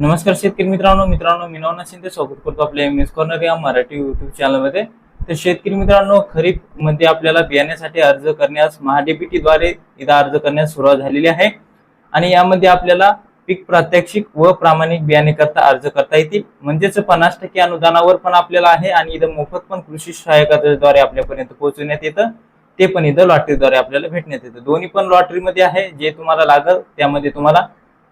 नमस्कार शेतकरी मित्रांनो मित्रांनो मी नवना शिंदे स्वागत करतो आपल्या एम एस कॉर्नर या मराठी युट्यूब चॅनलमध्ये तर शेतकरी मित्रांनो खरीपमध्ये आपल्याला बियाण्यासाठी अर्ज करण्यास महाडीबीटी द्वारे इथं अर्ज करण्यास सुरुवात झालेली आहे. आणि यामध्ये आपल्याला पीक प्रात्यक्षिक व प्रामाणिक बियाणे करता अर्ज करता येतील. म्हणजेच पन्नास टक्के अनुदानावर पण आपल्याला आहे आणि इथं मोफत पण कृषी सहायकाद्वारे आपल्यापर्यंत पोहोचवण्यात येतं. ते पण इथं लॉटरीद्वारे आपल्याला भेटण्यात येतं. दोन्ही पण लॉटरीमध्ये आहे. जे तुम्हाला लागल त्यामध्ये तुम्हाला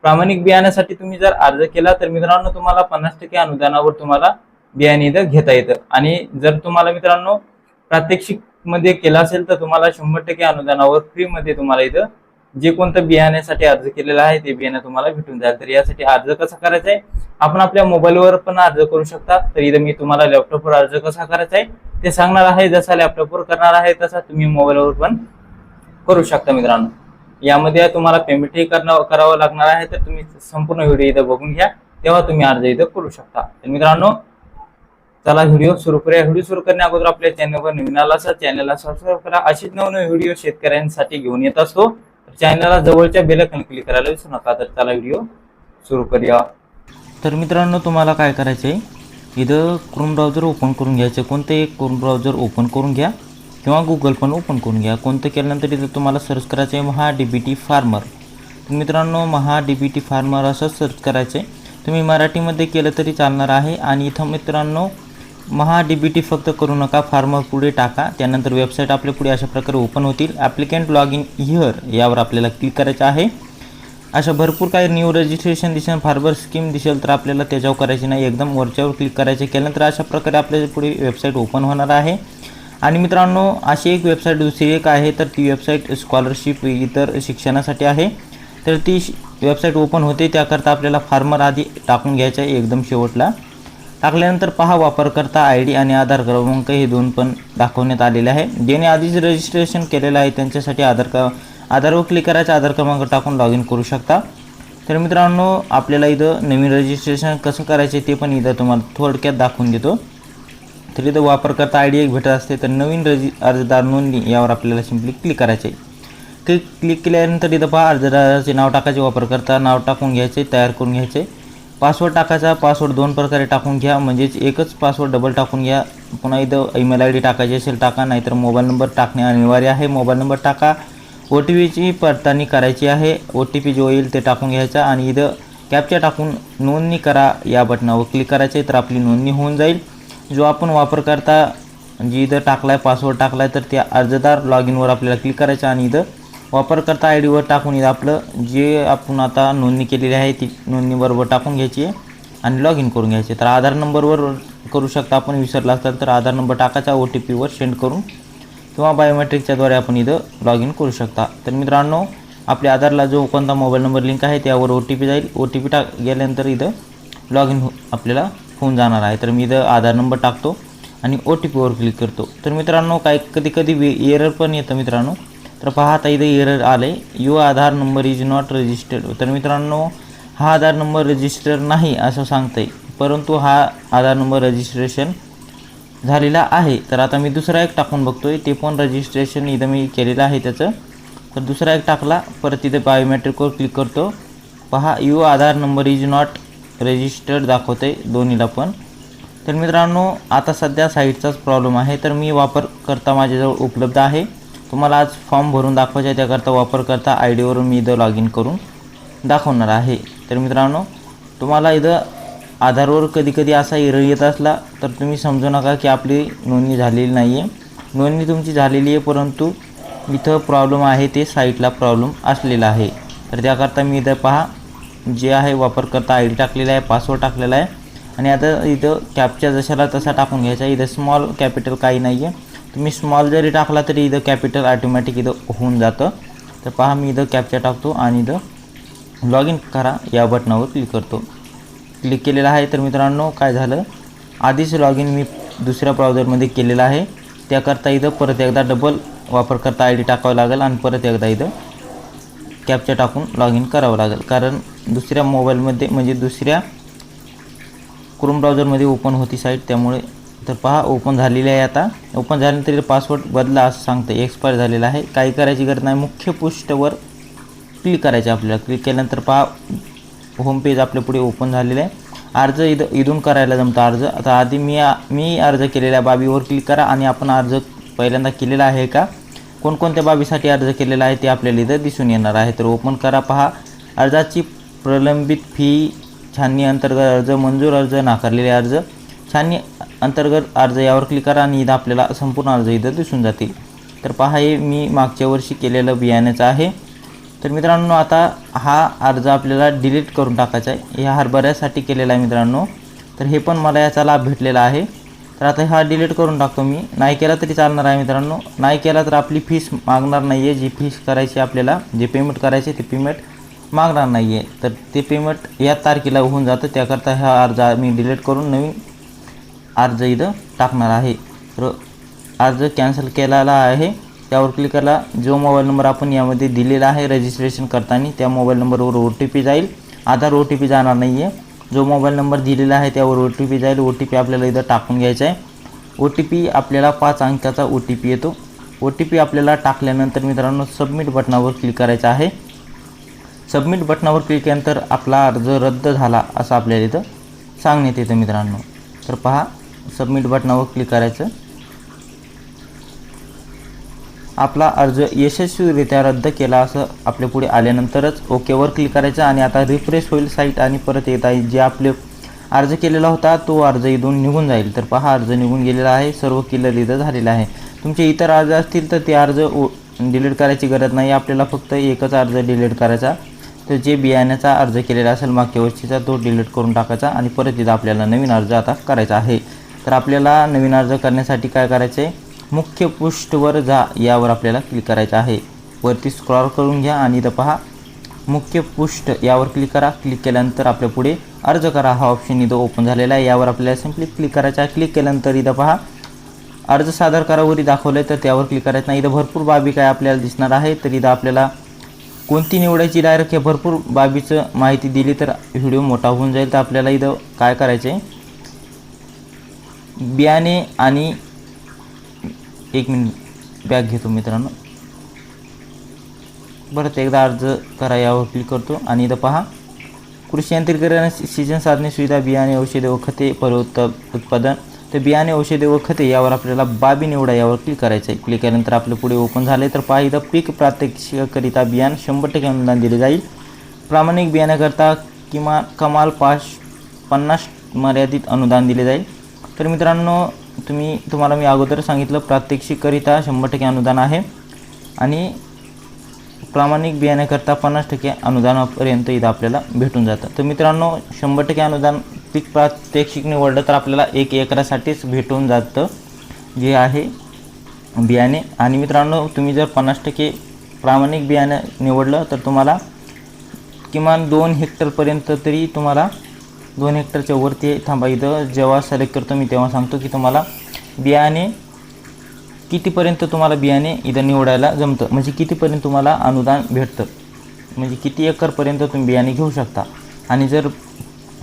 प्रामाणिक बियाण्यासाठी तुम्ही जर अर्ज केला तर मित्रांनो तुम्हाला पन्नास टक्के अनुदानावर तुम्हाला बियाणे इथं घेता येतं. आणि जर तुम्हाला मित्रांनो प्रात्यक्षिकमध्ये केला असेल तर तुम्हाला शंभर टक्के अनुदानावर फ्री मध्ये तुम्हाला इथं जे कोणतं बियाण्यासाठी अर्ज केलेला आहे ते बियाणं तुम्हाला भेटून जाईल. तर यासाठी अर्ज कसा करायचा आहे? आपण आपल्या मोबाईलवर पण अर्ज करू शकता. तर इथं मी तुम्हाला लॅपटॉपवर अर्ज कसा करायचा आहे ते सांगणार आहे. जसा लॅपटॉपवर करणार आहे तसा तुम्ही मोबाईलवर पण करू शकता मित्रांनो. यामध्ये तुम्हाला पेमेंटही करणं करावं लागणार आहे तर तुम्ही संपूर्ण व्हिडिओ इथं बघून घ्या. तेव्हा तुम्ही अर्ज इथं करू शकता. तर मित्रांनो चला व्हिडिओ सुरू करूया. व्हिडिओ सुरू करण्या अगोदर आपल्या चॅनलवर नवीन आला असा चॅनलला सबस्क्राईब करा. अशीच नवनवीन व्हिडिओ शेतकऱ्यांसाठी घेऊन येत असतो. चॅनलला जवळच्या बेलकन क्लिक करायला विसरू नका. तर चला व्हिडिओ सुरू करूया. तर मित्रांनो तुम्हाला काय करायचं आहे इथं क्रोम ब्राउझर ओपन करून घ्यायचं. कोणतं एक क्रोम ब्राउझर ओपन करून घ्या. किंवा गुगल पण ओपन करून घ्या. कोणतं केल्यानंतर इथं तुम्हाला सर्च करायचं आहे Maha D B T farmer तर मित्रांनो Maha D B T farmer असं सर्च करायचं आहे तुम्ही मराठीमध्ये केलं तरी चालणार आहे. आणि इथं मित्रांनो महा डी बी टी फक्त करू नका फार्मर पुढे टाका. त्यानंतर वेबसाईट आपल्या पुढे अशा प्रकारे ओपन होतील. ॲप्लिकंट लॉग इन हिअर यावर आपल्याला क्लिक करायचं आहे. अशा भरपूर काही न्यू रजिस्ट्रेशन दिसेल फार्मर स्कीम दिसेल तर आपल्याला त्याच्यावर करायची नाही. एकदम वरच्यावर क्लिक करायचे केल्यानंतर अशा प्रकारे आपल्या पुढे वेबसाईट ओपन होणार आहे. आणि मित्रांनो अशी एक वेबसाईट दुसरी एक आहे तर ती वेबसाईट स्कॉलरशिप इतर शिक्षणासाठी आहे. तर ती वेबसाईट ओपन होते त्याकरता आपल्याला फार्मर आधी टाकून घ्यायचं आहे एकदम शेवटला. टाकल्यानंतर पहा वापरकर्ता आय डी आणि आधार क्रमांक हे दोन पण दाखवण्यात आलेले आहे. ज्याने आधीच रजिस्ट्रेशन केलेलं आहे त्यांच्यासाठी आधार क आधारवर क्लिक करायचा आधार क्रमांक टाकून लॉग इन करू शकता. तर मित्रांनो आपल्याला इथं नवीन रजिस्ट्रेशन कसं करायचे ते पण इथं तुम्हाला थोडक्यात दाखवून देतो. तर इथं वापरकर्ता आय डी एक भेटत असते तर नवीन रजि अर्जदार नोंदणी यावर आपल्याला सिम्पली क्लिक करायचे. क्लिक क्लिक केल्यानंतर इथं पहा अर्जदाराचे नाव टाकायचे वापरकर्ता नाव टाकून घ्यायचे तयार करून घ्यायचे. पासवर्ड टाकायचा पासवर्ड दोन प्रकारे टाकून घ्या म्हणजेच एकच पासवर्ड डबल टाकून घ्या. पुन्हा इथं ईमेल आय डी टाकायची असेल टाका नाहीतर मोबाईल नंबर टाकणे अनिवार्य आहे. मोबाईल नंबर टाका. ओ टी पीची पडताळणी करायची आहे. ओ टी पी जो येईल ते टाकून घ्यायचा आणि इथं कॅपच्या टाकून नोंदणी करा या बटनावर क्लिक करायचे तर आपली नोंदणी होऊन जाईल. जो आपण वापरकर्ता जी इथं टाकला आहे पासवर्ड टाकला आहे तर त्या अर्जदार लॉग इनवर आपल्याला क्लिक करायचं आणि इथं वापरकर्ता आय डीवर टाकून इथं आपलं जे आपण आता नोंदणी केलेली आहे ती नोंदणी बरोबर टाकून घ्यायची आहे आणि लॉग इन करून घ्यायचे तर आधार नंबरवर करू शकता आपण विसरला असाल तर आधार नंबर टाकायचा ओ टी पीवर सेंड करून किंवा बायोमेट्रिकच्याद्वारे आपण इथं लॉग इन करू शकता. तर मित्रांनो आपल्या आधारला जो कोणता मोबाईल नंबर लिंक आहे त्यावर ओ टी पी जाईल. ओ टी पी टाक गेल्यानंतर इथं लॉग इन हो आपल्याला होऊन जाणार आहे तर मी इथं आधार नंबर टाकतो आणि ओ टी पीवर क्लिक करतो. तर मित्रांनो काय कधी कधी वे एरर पण येतं मित्रांनो. तर पहा आता इथं एरर आले आहे your Aadhaar number is not registered तर मित्रांनो हा आधार नंबर रजिस्टर नाही असं सांगतं आहे परंतु हा आधार नंबर रजिस्ट्रेशन झालेला आहे. तर आता मी दुसरा एक टाकून बघतोय. ते पण रजिस्ट्रेशन इथं मी केलेलं आहे त्याचं. तर दुसरा एक टाकला. परत इथे बायोमेट्रिकवर क्लिक करतो. पहा you Aadhaar number is not registered दाखवते दोन्हीला पण. तर मित्रांनो आता सध्या साईटचाच प्रॉब्लेम आहे. तर मी वापर करता माझ्याजवळ उपलब्ध आहे. तुम्हाला आज फॉर्म भरून दाखवायचा आहे त्याकरता वापरकर्ता आय डीवरून मी इथं लॉग इन करून दाखवणार आहे. तर मित्रांनो तुम्हाला इथं आधारवर कधी कधी असा एरर येत असला तर तुम्ही समजू नका की आपली नोंदणी झालेली नाही आहे नोंदणी तुमची झालेली आहे परंतु इथं प्रॉब्लेम आहे ते साईटला प्रॉब्लेम असलेला आहे. तर त्याकरता मी इथं पहा जे आहे वापरकर्ता आय डी टाकलेला आहे पासवर्ड टाकलेला आहे. आणि आता इथं कॅपच्या जशाला तसा टाकून घ्यायचा इथं स्मॉल कॅपिटल काही नाही आहे तुम्ही स्मॉल जरी टाकला तरी इथं कॅपिटल ऑटोमॅटिक इथं होऊन जातं. तर पहा मी इथं कॅपच्या टाकतो आणि इथं लॉग इन करा. या बटनावर क्लिक करतो. क्लिक केलेलं आहे. तर मित्रांनो काय झालं? आधीच लॉग इन मी दुसऱ्या ब्राउझरमध्ये केलेलं आहे. त्याकरता इथं परत एकदा डबल वापरकर्ता आय डी टाकावं लागेल आणि परत एकदा इथं कॅपच्या टाकून लॉग इन करावं लागेल. कारण दुसऱ्या मोबाईलमध्ये म्हणजे दुसऱ्या क्रोम ब्राउझरमध्ये ओपन होती साईट त्यामुळे तर पहा ओपन झालेली आहे आता. ओपन झाल्यानंतर पासवर्ड बदला असं सांगतं. एक्सपायर झालेला आहे. काही करायची गरज नाही. मुख्य पृष्ठवर क्लिक करायचे आपल्याला. क्लिक केल्यानंतर पहा होम पेज आपल्या पुढे ओपन झालेलं आहे. अर्ज इद इथून करायला जमतं अर्ज. आता आधी मी मी अर्ज केलेल्या बाबीवर क्लिक करा आणि आपण अर्ज पहिल्यांदा केलेला आहे का? कोणकोणत्या बाबीसाठी अर्ज केलेला आहे ते आपल्याला इथं दिसून येणार आहे. तर ओपन करा पहा. अर्जाची प्रलंबित फी छाननी अंतर्गत अर्ज मंजूर अर्ज नाकारलेले अर्ज. छाननी अंतर्गत अर्ज यावर क्लिक करा आणि इथं आपल्याला संपूर्ण अर्ज इथं दिसून जातील. तर पहा हे मी मागच्या वर्षी केलेलं बियाण्याचं आहे. तर मित्रांनो आता हा अर्ज आपल्याला डिलीट करून टाकायचा आहे. ह्या हरभऱ्यासाठी केलेला आहे मित्रांनो. तर हे पण मला याचा लाभ भेटलेला आहे. तर आता हा डिलीट करून टाकतो मी. नाही केला तरी चालणार आहे मित्रांनो. नाही केला तर आपली फीस मागणार नाही आहे जी फीस करायची आपल्याला जे पेमेंट करायचे ते पेमेंट मागणार नाही आहे तर ते पेमेंट या तारखेला होऊन जातं. त्याकरता हा अर्ज मी डिलीट करून नवीन अर्ज इथं टाकणार आहे. तर अर्ज कॅन्सल केलेला आहे. त्यावर क्लिक करा. जो मोबाईल नंबर आपण यामध्ये दिलेला आहे रजिस्ट्रेशन करताना त्या मोबाईल नंबरवर ओ टी पी जाईल. आधार ओ टी पी जाणार नाही आहे जो मोबाईल नंबर दिलेला आहे त्यावर ओ टी पी जाईल. ओ टी पी आपल्याला इथं टाकून घ्यायचा आहे. ओ टी पी आपल्याला पाच अंकाचा ओ टी पी येतो. ओ टी पी आपल्याला टाकल्यानंतर मित्रांनो सबमिट बटनावर क्लिक करायचं आहे. सबमिट बटनावर क्लिक केल्यानंतर आपला अर्ज रद्द झाला असं आपल्याला इथं सांगण्यात येतं मित्रांनो. तर पहा सबमिट बटनावर क्लिक करायचं. आपला अर्ज यशस्वीरित्या रद्द केला असं आपल्या पुढे आल्यानंतरच ओकेवर क्लिक करायचं आणि आता रिफ्रेश होईल साईट आणि परत येत आहे. जे आपले अर्ज केलेला होता तो अर्ज इथून निघून जाईल. तर पहा अर्ज निघून गेलेला आहे. सर्व क्लिअर इथं झालेला आहे. तुमचे इतर अर्ज असतील तर ते अर्ज डिलीट करायची गरज नाही. आपल्याला फक्त एकच अर्ज डिलीट करायचा. तर जे बियाण्याचा अर्ज केलेला असेल मागच्या वर्षीचा तो डिलीट करून टाकायचा आणि परत इथं आपल्याला नवीन अर्ज आता करायचा आहे. तर आपल्याला नवीन अर्ज करण्यासाठी काय करायचं आहे मुख्य पृष्ठवर जा यावर आपल्याला क्लिक करायचं आहे. वरती स्क्रॉल करून घ्या आणि इथं पहा. मुख्य पृष्ठ यावर क्लिक करा. क्लिक केल्यानंतर आपल्या पुढे अर्ज करा. हा ऑप्शन इथं ओपन झालेला आहे. यावर आपल्याला सिम्पली क्लिक करायचं आहे. क्लिक केल्यानंतर इथं पहा. अर्ज सादर करावरी दाखवलं आहे तर त्यावर क्लिक करायचं नाही. इथं भरपूर बाबी काय आपल्याला दिसणार आहे. तर इथं आपल्याला कोणती निवडायची डायरेक्ट हे भरपूर बाबीचं माहिती दिली तर व्हिडिओ मोठा होऊन जाईल. तर आपल्याला इथं काय करायचं आहे बियाणे आणि एक मिनिट बॅग घेतो मित्रांनो. परत एकदा अर्ज करा यावर क्लिक करतो. आणि इथं पहा कृषी यांत्रिकरण सीजन साधने सुविधा बियाणे औषधे व खते फलोत्त उत्पादन. तर बियाणे औषधे व खते यावर आपल्याला बाबी निवडा यावर क्लिक करायचं आहे. क्लिक केल्यानंतर आपलं पुढे ओपन झाले तर पहा इथं पीक प्रात्यक्षिकाकरिता बियाण शंभर टक्के अनुदान दिले जाईल. प्रामाणिक बियाण्याकरता किमान कमाल पाच पन्नास मर्यादित अनुदान दिले जाईल. तर मित्रांनो तुम्ही तुम्हाला मी अगोदर सांगितलं प्रात्यक्षिकरिता शंभर टक्के अनुदान आहे. आणि प्रामाणिक बियाण्याकरता पन्नास टक्के अनुदानापर्यंत इथं आपल्याला भेटून जातं. तर मित्रांनो शंभर टक्के अनुदान पीक प्रात्यक्षिक निवडलं तर आपल्याला एक एकरासाठीच भेटून जातं जे आहे बियाणे. आणि मित्रांनो तुम्ही जर पन्नास टक्के प्रामाणिक बियाणं निवडलं तर तुम्हाला किमान दोन हेक्टरपर्यंत तरी तुम्हाला दोन हेक्टरच्या वरती थांबा. इथं जेव्हा सिलेक्ट करतो मी तेव्हा सांगतो की तुम्हाला बियाणे कितीपर्यंत तुम्हाला बियाणे इथं निवडायला जमतं? म्हणजे कितीपर्यंत तुम्हाला अनुदान भेटतं? म्हणजे किती एकरपर्यंत तुम्ही बियाणे घेऊ शकता? आणि जर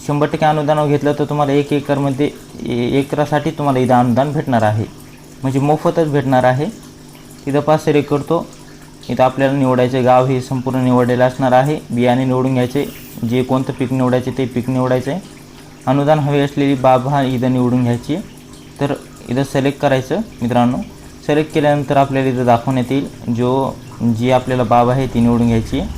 शंभर टक्के अनुदान घेतलं तर तुम्हाला एक एकरमध्ये ए- एकरासाठी तुम्हाला इथं अनुदान भेटणार आहे. म्हणजे मोफतच भेटणार आहे. इथं पाच सिलेक्ट करतो. इथं आपल्याला निवडायचे गाव हे संपूर्ण निवडलेलं असणार आहे. बियाणे निवडून घ्यायचे. जे कोणतं पीक निवडायचे ते पीक निवडायचं. आहे अनुदान हवे असलेली बाब हा इथं निवडून घ्यायची. तर इथं सिलेक्ट करायचं मित्रांनो. सिलेक्ट केल्यानंतर आपल्याला इथं दाखवण्यात येईल जो जी आपल्याला बाब आहे ती निवडून घ्यायची. आहे.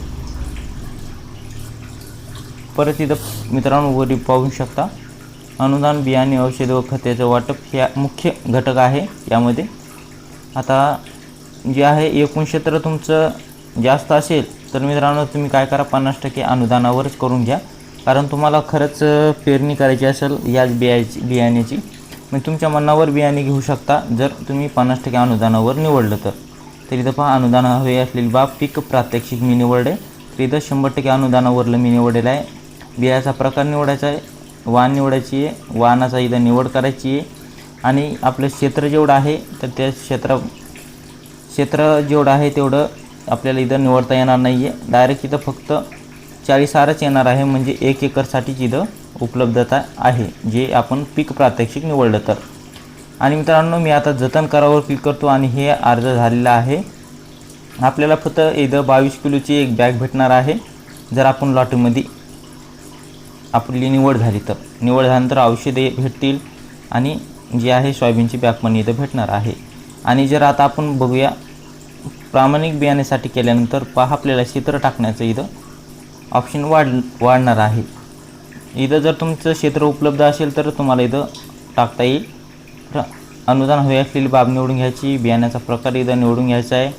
परत इथं मित्रांनो वरी पाहू शकता. अनुदान बियाणे औषध व खत्याचं वाटप ह्या मुख्य घटक आहे यामध्ये. आता जे आहे एकूण क्षेत्र तुमचं जास्त असेल तर मित्रांनो तुम्ही काय करा पन्नास टक्के अनुदानावरच करून घ्या. कारण तुम्हाला खरंच पेरणी करायची असेल याच बियाची बियाण्याची मग तुमच्या मनावर बियाणे घेऊ शकता. जर तुम्ही पन्नास टक्के अनुदानावर निवडलं तर. तर इथं पहा अनुदान हवे असलेली बाब पीक प्रात्यक्षिक मी निवडले. तर इथं शंभर टक्के अनुदानावरलं मी निवडलेलं आहे. बियाचा प्रकार निवडायचा आहे वाण निवडायची आहे वाहनाचा इथं निवड करायची आहे. आणि आपलं क्षेत्र जेवढं आहे तर त्या क्षेत्रा क्षेत्र जेवढं आहे तेवढं आपल्याला इथं निवडता येणार नाही आहे डायरेक्ट इथं फक्त चाळीस आरच येणार आहे. म्हणजे एक एकरसाठीच इथं उपलब्धता आहे जे आपण पीक प्रात्यक्षिक निवडलं तर. आणि मित्रांनो मी आता जतन करावर क्लिक करतो आणि हे अर्ज झालेला आहे. आपल्याला फक्त इथं बावीस किलोची एक बॅग भेटणार आहे. जर आपण लॉटरीमध्ये आपली निवड झाली तर. निवड झाल्यानंतर औषधे भेटतील आणि जे आहे सोयाबीनची बॅग पण इथं भेटणार आहे. आणि जर आता आपण बघूया प्रामाणिक बियाण्यासाठी केल्यानंतर पहा आपल्याला क्षेत्र टाकण्याचं इथं ऑप्शन वाढ वाढणार आहे. इथं जर तुमचं क्षेत्र उपलब्ध असेल तर तुम्हाला इथं टाकता येईल. तर अनुदान हवी असलेली बाब निवडून घ्यायची बियाण्याचा प्रकार इथं निवडून घ्यायचा आहे.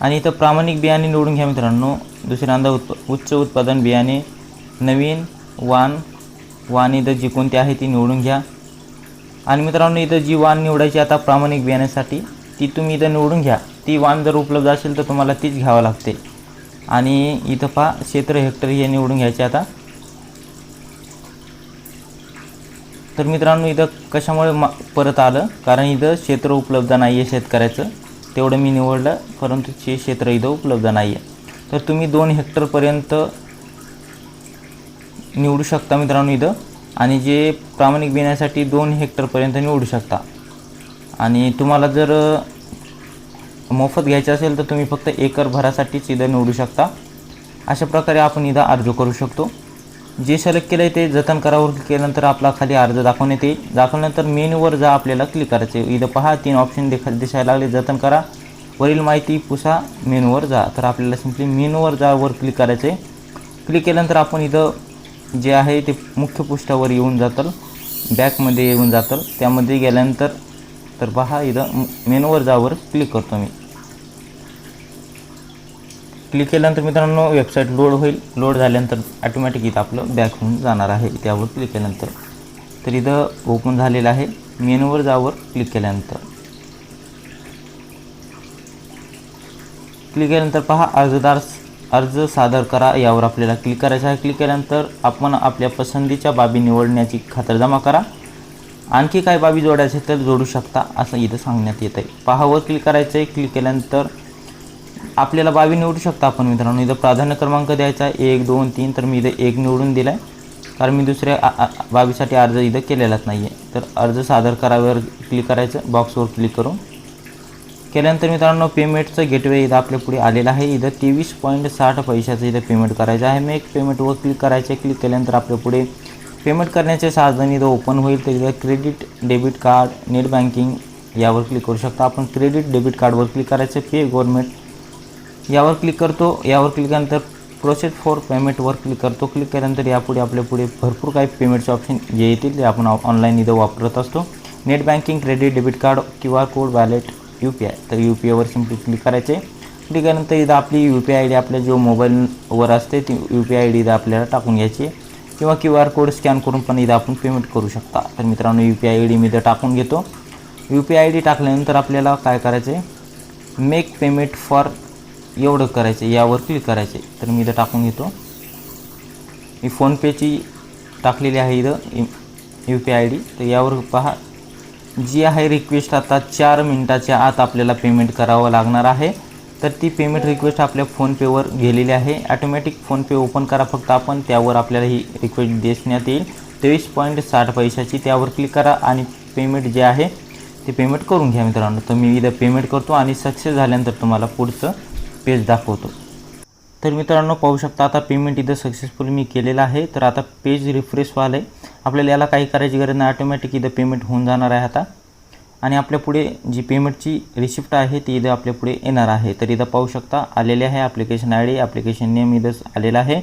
आणि इथं प्रामाणिक बियाणे निवडून घ्या मित्रांनो. दुसऱ्यांदा उत्प उच्च उत्पादन बियाणे नवीन वाण वाण इथं जी कोणती आहे ती निवडून घ्या. आणि मित्रांनो इथं जी वाण निवडायची आता प्रामाणिक बियाण्यासाठी ती तुम्ही इथं निवडून घ्या. ती वाण जर उपलब्ध असेल तर तुम्हाला तीच घ्यावं लागते. आणि इथं पहा क्षेत्र हेक्टर हे निवडून घ्यायचे आता. तर मित्रांनो इथं कशामुळे मा परत आलं? कारण इथं क्षेत्र उपलब्ध नाही आहे शेतकऱ्याचं. तेवढं मी निवडलं परंतु ते क्षेत्र इथं उपलब्ध नाही आहे तर तुम्ही दोन हेक्टरपर्यंत निवडू शकता मित्रांनो इथं. आणि जे प्रामाणिक बिण्यासाठी दोन हेक्टरपर्यंत निवडू शकता. आणि तुम्हाला जर मोफत घ्यायचं असेल तर तुम्ही फक्त एकर भरासाठीच इथं निवडू शकता. अशा प्रकारे आपण इथं अर्ज करू शकतो. जे सिलेक्ट केलं आहे ते जतन करावर क्लिक केल्यानंतर आपला खाली अर्ज दाखवण्यात येईल दाखवल्यानंतर मेनूवर जा आपल्याला क्लिक करायचे. इथं पहा तीन ऑप्शन देखा दिसायला लागले. जतन करा. वरील माहिती पुसा मेनूवर जा. तर आपल्याला सिम्पली मेनूवर जा वर क्लिक करायचे क्लिक केल्यानंतर आपण इथं जे आहे ते मुख्य पृष्ठावर येऊन जातं. बॅकमध्ये येऊन जातं. त्यामध्ये गेल्यानंतर तर पहा इथं मेनूवर जावर क्लिक करतो मी. क्लिक केल्यानंतर मित्रांनो वेबसाईट लोड होईल. लोड झाल्यानंतर ॲटोमॅटिक इथं आपलं बॅक होऊन जाणार आहे. त्यावर क्लिक केल्यानंतर. तर इथं ओपन झालेलं आहे. मेनूवर जावर क्लिक केल्यानंतर. क्लिक केल्यानंतर पहा अर्जदार अर्ज सादर करा. यावर आपल्याला क्लिक करायचं आहे. क्लिक केल्यानंतर आपण आपल्या पसंतीच्या बाबी निवडण्याची खातरजमा करा. आणखी काय बाबी जोडायचे तर जोडू शकता असं इथं सांगण्यात येतं आहे पहावर क्लिक करायचं आहे क्लिक केल्यानंतर आपल्याला बाबी निवडू शकता आपण मित्रांनो. इथं प्राधान्य क्रमांक द्यायचा आहे. एक दोन तीन तर मी इथं एक निवडून दिला आहे कारण मी दुसऱ्या बाबीसाठी अर्ज इथं केलेलाच नाही आहे तर अर्ज सादर करावर क्लिक करायचं. बॉक्सवर क्लिक करून. केल्यानंतर मित्रांनो पेमेंटचं गेटवे इथं आपल्या पुढे आलेलं आहे. इथं तेवीस पॉईंट साठ पैशाचं इथं पेमेंट करायचं आहे. मेक पेमेंटवर क्लिक करायचं आहे. क्लिक केल्यानंतर आपल्या पुढे पेमेंट करण्याचे साधन इथं ओपन होईल. तर इथं credit debit card net banking यावर क्लिक करू शकता. आपण क्रेडिट डेबिट कार्डवर क्लिक करायचं. पे गव्हर्नमेंट यावर क्लिक करतो. यावर क्लिक केल्यानंतर प्रोसेस फॉर पेमेंटवर क्लिक करतो. क्लिक केल्यानंतर यापुढे आपल्या पुढे भरपूर काही पेमेंटचे ऑप्शन जे येतील ते आपण ऑनलाईन इथं वापरत असतो. Net banking credit debit card Q R code wallet U P I तर यू पी आयवर सिम्पली क्लिक करायचे. क्लिक केल्यानंतर इथं आपली U P I I D आपल्या जो मोबाईलवर असते ती U P I I D इथं आपल्याला टाकून घ्यायची. किंवा क्यू आर कोड स्कॅन करून पण इथं आपण पेमेंट करू शकता. तर मित्रांनो U P I I D मी इथं टाकून घेतो. U P I I D टाकल्यानंतर आपल्याला काय करायचं आहे मेक पेमेंट फॉर एवढं करायचं यावर क्लिक करायचे तर मी इथं टाकून घेतो. मी फोनपेची टाकलेली आहे इथं U P I I D. तर यावर पहा. जी आहे रिक्वेस्ट आता चार मिनटाच्या आत आपल्याला पेमेंट करावं लागणार आहे. तर ती पेमेंट रिक्वेस्ट आपल्या फोनपेवर गेलेली आहे. ॲटोमॅटिक फोनपे ओपन करा फक्त आपण. त्यावर आपल्याला ही रिक्वेस्ट देण्यात येईल. तेवीस पॉईंट साठ पैशाची त्यावर क्लिक करा आणि पेमेंट जे आहे ते पेमेंट करून घ्या मित्रांनो. तर मी इथं पेमेंट करतो आणि सक्सेस झाल्यानंतर तुम्हाला पुढचं पेज दाखवतो. तर मित्रांनो पाहू शकता आता पेमेंट इथं सक्सेसफुल मी केलेलं आहे. तर आता पेज रिफ्रेश व्हायला आहे आपल्याला याला काही करायची गरज नाही. ऑटोमॅटिक इथं पेमेंट होऊन जाणार आहे आता. आणि आपल्या पुढे जी पेमेंटची रिसिप्ट आहे ती इथं आपल्या पुढे येणार आहे. तर इथं पाहू शकता आलेले आहे application I D application name इथं आलेलं आहे.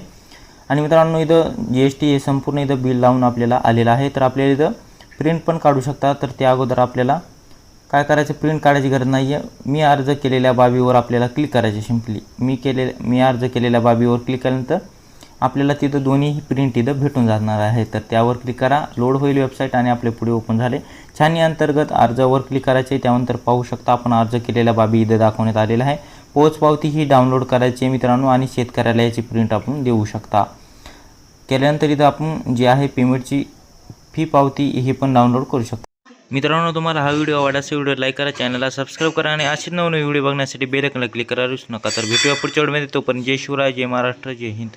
आणि मित्रांनो इथं जी एस टी हे संपूर्ण इथं बिल लावून आपल्याला आलेलं आहे. तर आपल्याला इथं प्रिंट पण काढू शकता. तर त्या अगोदर आपल्याला काय करायचं? प्रिंट काढायची गरज नाही आहे मी अर्ज केलेल्या बाबीवर आपल्याला क्लिक करायचे सिम्पली मी केले मी अर्ज केलेल्या बाबीवर क्लिक केल्यानंतर आपल्याला तिथं दोन्हीही प्रिंट इथं भेटून जाणार आहे. तर त्यावर क्लिक करा. लोड होईल वेबसाईट आणि आपले पुढे ओपन झाले. छाननी अंतर्गत अर्जावर क्लिक करायचे त्यानंतर पाहू शकता आपण अर्ज केलेल्या बाबी इथं दाखवण्यात आलेला आहे पोचपावती ही डाउनलोड करायची आहे मित्रांनो आणि शेतकऱ्याला याची प्रिंट आपण देऊ शकता. केल्यानंतर इथं आपण जे आहे पेमेंटची फी पावती ही पण डाउनलोड करू शकता. मित्रांनो तुम्हाला हा व्हिडिओ आवडला व्हिडिओ लाईक करा चॅनलला सबस्क्राईब करा आणि असेच नवनवीन व्हिडिओ बघण्यासाठी बेल क्लिक करा. नका. तर भेटूया पुढच्या व्हिडिओमध्ये तोपर्यंत जय शिवराय जय महाराष्ट्र जय हिंद.